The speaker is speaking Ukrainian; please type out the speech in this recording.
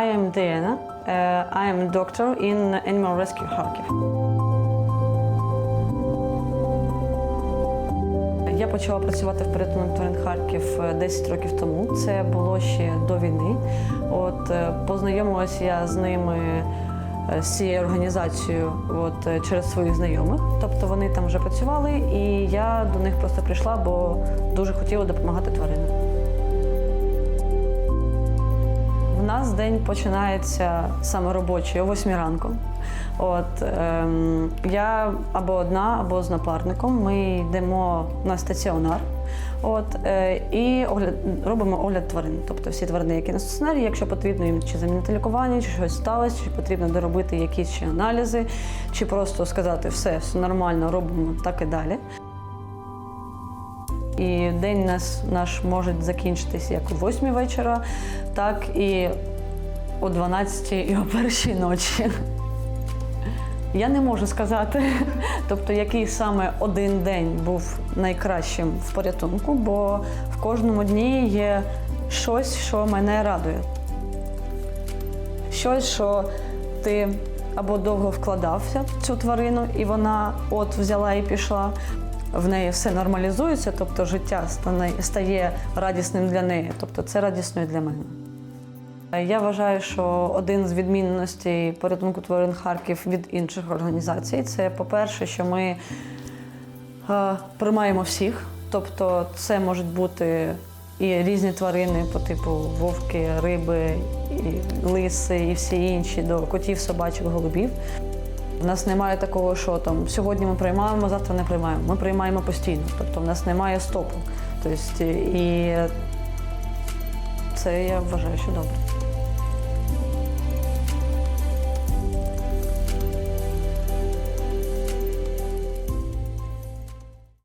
I am Diana. Uh, I am a doctor in Animal Rescue Kharkiv. Я почала працювати в тварин Харків е, 10 років тому. Це було ще до війни. От е, познайомилася я з ними е, з цією організацією от, е, через своїх знайомих. Тобто вони там вже працювали, і я до них просто прийшла, бо дуже хотіла допомагати тваринам. Нас день починається саме робочий о 8 ранку. От ем, я або одна, або з напарником. Ми йдемо на стаціонар. От е, і огляд робимо огляд тварин. Тобто всі тварини, які на стаціонарі, якщо потрібно їм чи замінити лікування, чи щось сталося, чи потрібно доробити якісь ще аналізи, чи просто сказати все, все нормально, робимо так і далі. І день нас, наш може закінчитись як о 8 вечора, так і о 12 і о першій ночі. Я не можу сказати, тобто, який саме один день був найкращим в порятунку, бо в кожному дні є щось, що мене радує. Щось, що ти або довго вкладався в цю тварину, і вона от взяла і пішла. В неї все нормалізується, тобто життя стає радісним для неї, тобто це радісно і для мене. Я вважаю, що один з відмінностей порятунку тварин Харків від інших організацій це, по-перше, що ми е, приймаємо всіх. Тобто, це можуть бути і різні тварини по типу вовки, риби, і лиси і всі інші до котів, собачок, голубів. У нас немає такого, що там сьогодні ми приймаємо, завтра не приймаємо. Ми приймаємо постійно. Тобто в нас немає стопу. Тобто, і це я вважаю, що добре.